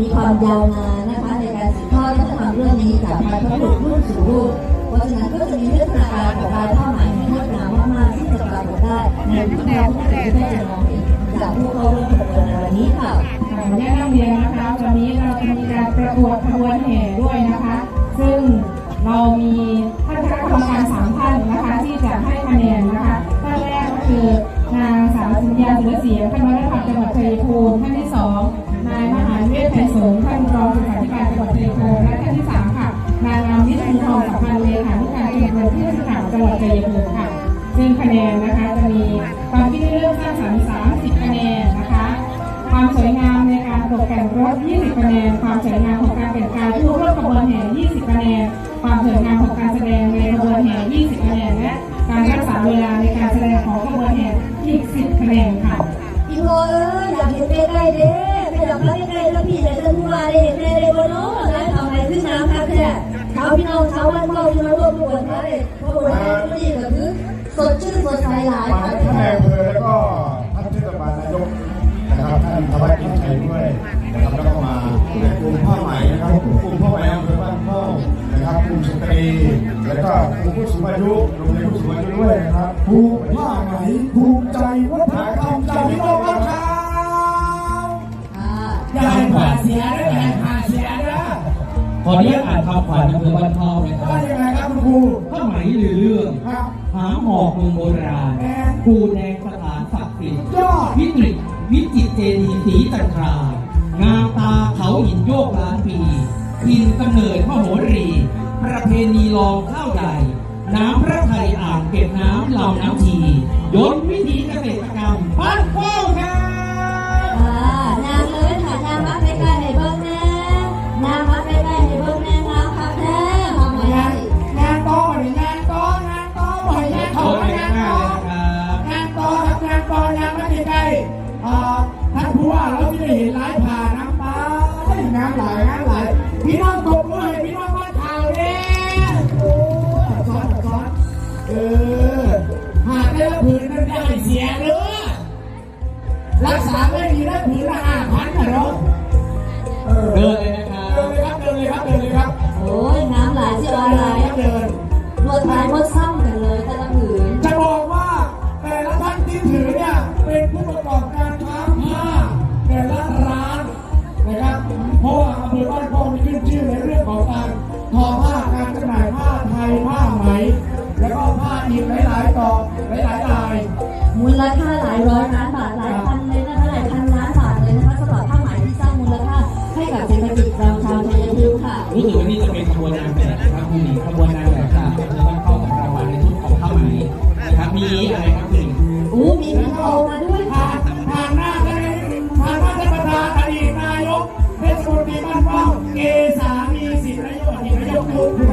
มีความยาวนานนะคะในการสืบทอดวัฒนธรรมเรื่องนี้จากบรรพบุรุษรุ่นสู่รุ่นเพราะฉะนั้นก็จะมีวิทยาการของลายผ้าไหมที่งดงามมากๆที่จะปรากฏได้ในทุกแนวที่ทุกท่านจะมองเห็นจากผู้เข้าร่วมขบวนในวันนี้ค่ะขออนุญาตนำเรียนนะคะวันนี้เราจะมีการประกวดขบวนแห่ด้วยนะคะ ซึ่งเรามีท่านคณะกรรมการสามท่านนะคะ ที่จะให้คะแนนนะคะท่านแรกก็คือนางสาวสุญญาสือเสียงท่านวัฒนธรรมจังหวัดชัยภูมิท่านที่สอง นายมหาเวทไทยสงท่านรองผู้การการจังหวัดชัยภูมิและท่านที่สามค่ะนางงามวิทย์ทองสัมพันธ์เลขาธิการชมรมที่สื่อข่าวจังหวัดชัยภูมิค่ะ ซึ่งคะแนนนะคะจะมีความคิดเรื่องสร้างสรรค์30คะแนนนะคะ ความสวยงามในการตกแต่งรถ 20คะแนน ความสวยงามของการแต่งกายผู้ร่วมขบวนแห่ 20คะแนน ความสวยงามของการแสดงในขบวนแห่ 20คะแนนและการรักษาเวลาในการแสดงของขบวนแห่อีก10คะแนนค่ะอีโมเอ้ยอยากเห็นใกล้เด้ ไม่อยากมาใกล้ๆแล้วพี่จะจะมาได้เห็นแน่เลยว่าน้องอะไรทำไรขึ้นน้ำครับแท้ชาวพี่น้องชาวบ้านเข้าที่มาร่วมขบวนมาเลยขบวนแห่ก็ดีก็คือสดชื่นสดใสหลายมาค่ะท่านอำเภอแล้วก็ท่านเทศบาลนายกนะครับท่านธวัชกิจชัยด้วยนะครับแล้วก็มากลุ่มผ้าไหม่นะครับกลุ่มผ้าไหมอำเภอบ้านเข้านะครับกลุ่มสตรีแล้วก็กลุ่มผู้สูงอายุโรงเรียนผู้สูงอายุด้วยนะครับภูมิผ้าไหม่ภูมิใจวัฒ เสียนะอย่าให้ผ่าเสียนะขออนุญาตอ่านคำขวัญอำเภอบ้านเข้านะครัว่าบยังไงครับคุณครูผ้าไหมหรือเรื่องครับหาหมอกเมืองโบราณภูแดงสถานศักดิ์สิทธิ์ยอด วิกฤตวิจิตรเจดีย์สีจันทรางามตาเขาหินโยกล้านปีทินกำเนิดพระโหรี ประเพณีลองข้าวใหญ่ น้ำพระไทยอ่างเก็บน้ำลำน้ำชียนต์วิธีเกษ สอนสอนเออหากได้ผืนนั้นได้เสียเด้อรักษาไม่ดีได้ผืนละห้าพันนะเนาะเออเดินเลยนะครับเดินเลยครับเดินเลยครับเดินเลยครับโอ้ยน้ำไหลเชี่ยวอะไรเดินรวดลายมดซ้ำ เป้าเกษามีสิทธิ์นายกอดีตนายกคุณ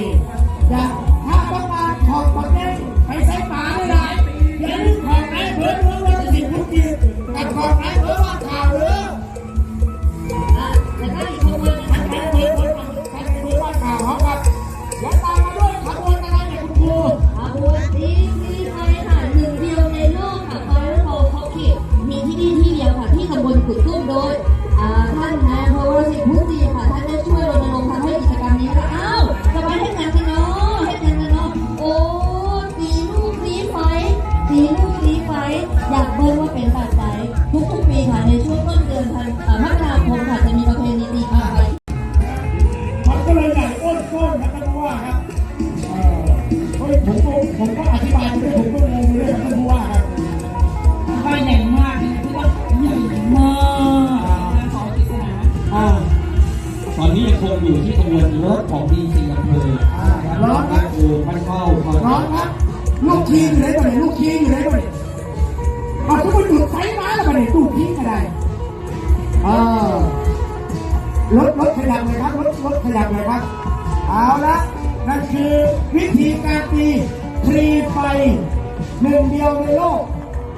ีอย่าถ้าต้องมาถอดของเล่นไปใช้หมาไม่ได้อย่าลืมของไอ้เพื่อนเพื่อนว่าจะถิ่นทุกทีแต่ของไอ้เพื่อนว่าข่าวเรื่องแต่ถ้าอีกคนนึงทำไอ้เพื่อนเพื่นทำไอ้เพื่ว่าข่าวเขาครับอย่าตามมาด้วยขบวนอะไรเนี่ยคุณครูขบวนนี้มีใครค่ะหนึ่งเดียวในโลกค่ะไฟร์โพคอคิมีที่นี่ที่เดียวค่ะที่ตำบลขุดตุ้มโดย หนึ่งเดียวในโลก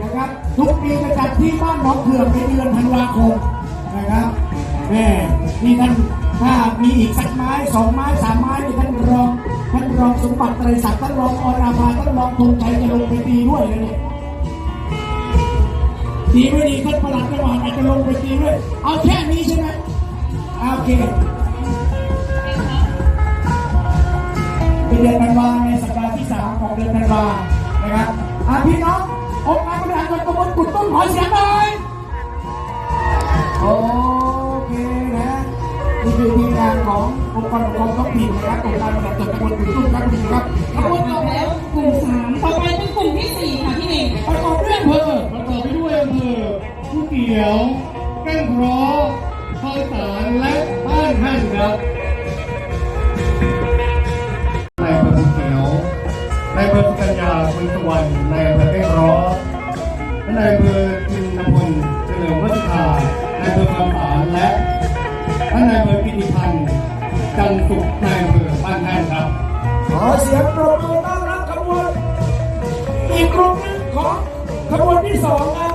นะครับทุกปีจะจัดที่บ้านหนองเผือกในเดือนธันวาคมนะครับแม่นี่ท่านถ้ามีอีกสักไม้สองไม้สามไม้นี่ท่านรองท่านรองสมบัติไตรศักดิ์ท่านรองอราภาท่านรองธงชัยจะลงไปตีด้วยนะเนี่ยดีไม่ดีท่านประหลัดจังหวัดอาจจะลงไปตีด้วย เอาแค่นี้ใช่ไหมโอเคเป็นเดือนธันวาในสัปดาห์ที่สามของเดือนธันวานะครับ อ่าพี่น้ององค์การบริหารส่วนตำบลกุดตุ้มขอเสียงหน่อยโอเคนะนี่คือทีมงานขององค์กรปกครองท้องถิ่นนะครับองค์การบริหารส่วนตำบลกุดตุ้มครับคุณครับขบวนจบแล้วกลุ่มสามต่อไปเป็นกลุ่มที่สี่ค่ะพี่เน่งประกอบด้วยอำเภอประกอบไปด้วยอำเภอผู้เกี่ยวแก้งเคราะห์ข้าวสารและบ้านท่านครับ กัญญาคุณสวรรค์ในประเภอแก้งเคราะห์และในอำเภอจินตพลเฉลิมวัฒนาในอำเภอคำสารและท่านในายเบอกิติพันธ์จันสุขในายเบอบ้านแท่นครับ ขอเสียงปรบมือต้อนรับขบวนอีกกลุ่มหนึงของขบวนที่สองครั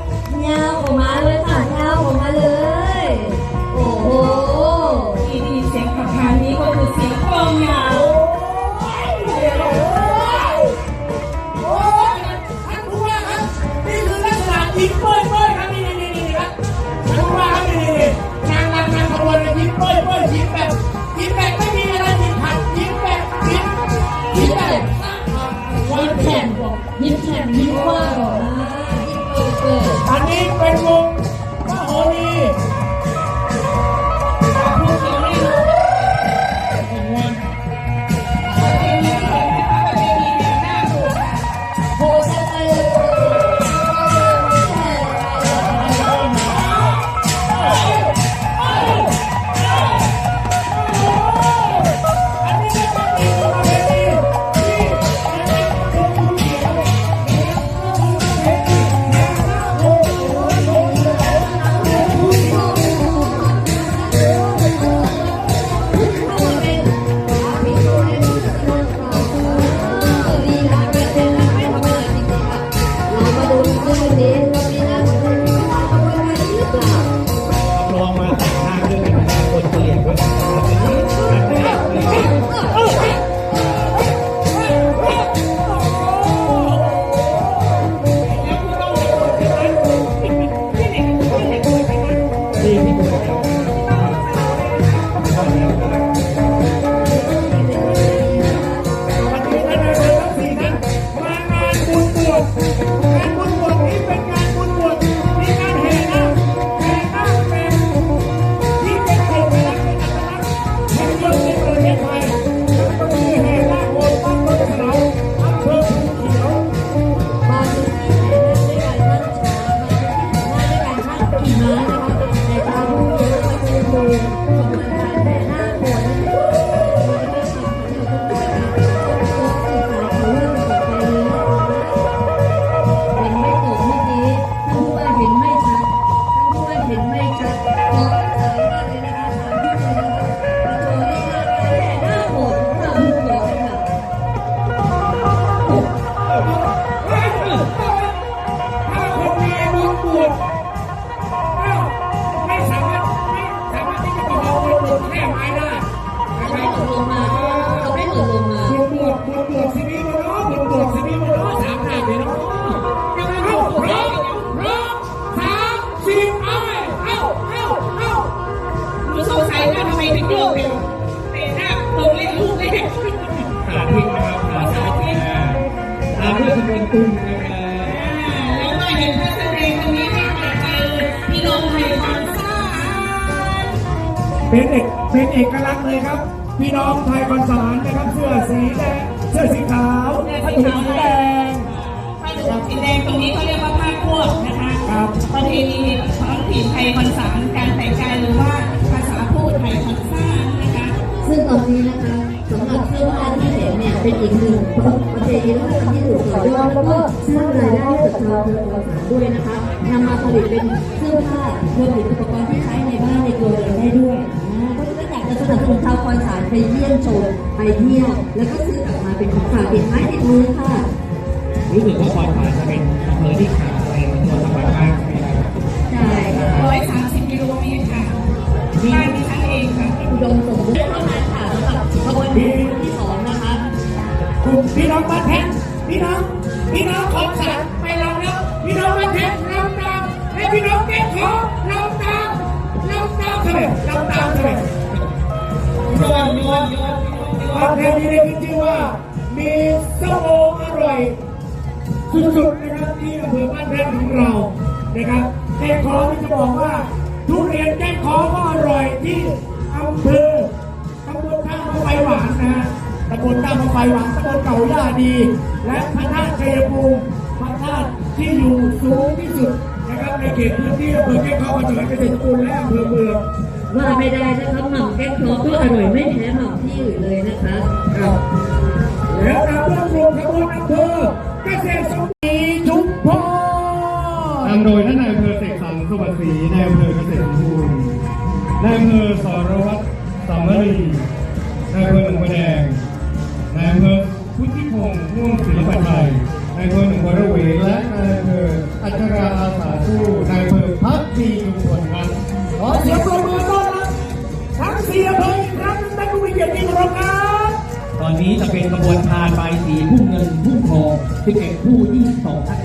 ด้วยขบวนตุ้มนะครับแล้วก็เห็นพระแสดงตรงนี้ไม่แปลกใจเลยพี่น้องไทยความซ่าเป็นเอกเป็นเอกลักษณ์เลยครับ พี่น้องไทยคอนสารนะครับเสื้อสีแดงเสื้อสีขาวผ้าถุงสีแดงผ้าถุงสีแดงตรงนี้เขาเรียกว่าผ้าควบนะคะครับประเพณีท้องถิ่นไทยคอนสารการแต่งกายหรือว่าภาษาพูดไทยคอนซ่านะคะซึ่งตอนนี้นะคะสำหรับเสื้อผ้า เป็นอีกหนึ่งประเพณีวัฒนธรรมที่ถูกต่อยอดแล้วก็สร้างรายได้ให้กับชาวอำเภอคลองสาด้วยนะคะนำมาผลิตเป็นเสื้อผ้ารวมถึงอุปกรณ์ที่ใช้ในบ้านในครัวเรือนได้ด้วยอ่าเพราะอยากจะสนับสนุนชาวคองสานไปเยี่ยมชมไปเที่ยวแล้วก็ซื้อกลับมาเป็นของฝากติดไม้ติดมือค่ะรู้สึกว่าความหมายจะเป็นอำเภอที่ขาดในจังหวัดมากใช่ไหมครั พี่น้องบ้านเพชรพี่น้อง พี่น้องของสารไปเราแล้วพี่น้องบ้านเพชรเราตามให้พี่น้องเก็บของเราตามเราตามเถอะเราตามเถอะนวลนวลนวลบ้านเพชรนี่ได้ขึ้นชื่ว่ามีส้มโออร่อยสุดๆนะครับที่อำเภอบ้านเพชรของเรานะครับแจ้งของที่จะบอกว่าทุเรียนแจ้งของก็อร่อยที่อำเภอ ตำบลท่ามาไฟหวานตำบลเก่าย่าดี และพระธาตุชัยภูมิพระธาตุที่อยู่สูงที่สุดนะครับในเขตพื้นที่อำเภอแก้งเคอจังหวัดเกษตรสมบูรณ์และอำเภอเมืองว่าไม่ได้นะคะหม่ำแก้งครอก็อร่อยไม่แพ้หม่ำที่อื่นเลยนะคะครับแล้วนำรวบรวมขบวนอำเภอเกษตรสมบูรณ์ชุมพรนำโดยท่านนายอำเภอเสกสรรสวัสดิ์ศรีนายอำเภอเกษตรสมบูรณ์นายอำเภอสรวัตรสามรีนายอำเภอหนองบัวแดง นายอำเภอพุทธิพงษ์ม่วงศิลปะไทยนายอำเภอหนองบัวระเวและนายอำเภออัชราอาสาสู้นายอำเภอพักดีชุมพลครับขอเสียงปรบมือต้อนรับทั้งสี่อำเภออีกครั้งหนึ่งท่านผู้มีเกียรติที่เคารพครับตอนนี้จะเป็นกระบวนพานใบายสีพุ่มเงินพุ่มทองที่เป็นผู้22ท่านด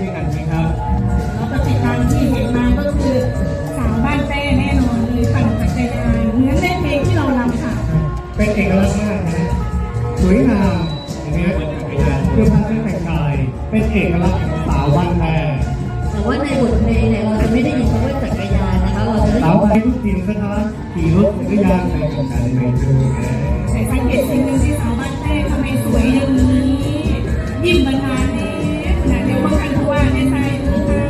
้วยกัน ไทยทุกถิ่นสถานขี่รถจักรยานไปทำงานในเมืองแต่สังเกตสิ่งหนึ่งที่สาวบ้านแต้ทำไมสวยอย่างนี้ ยิ้มบานานนี้ขณะเดียวกันผู้ว่าในใจดูค่ะ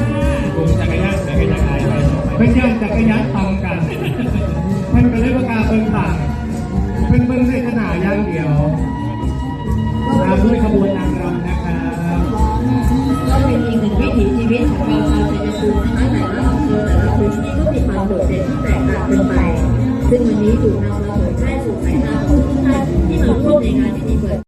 กลุ่มจักรยานจักรยานขายไปเป็นย่านจักรยานตำ ซึ่งวันนี้ถูกนำมาเผยแพร่สู่สายตาผู้ทุกท่านที่มาร่วมในงานพิธีเปิด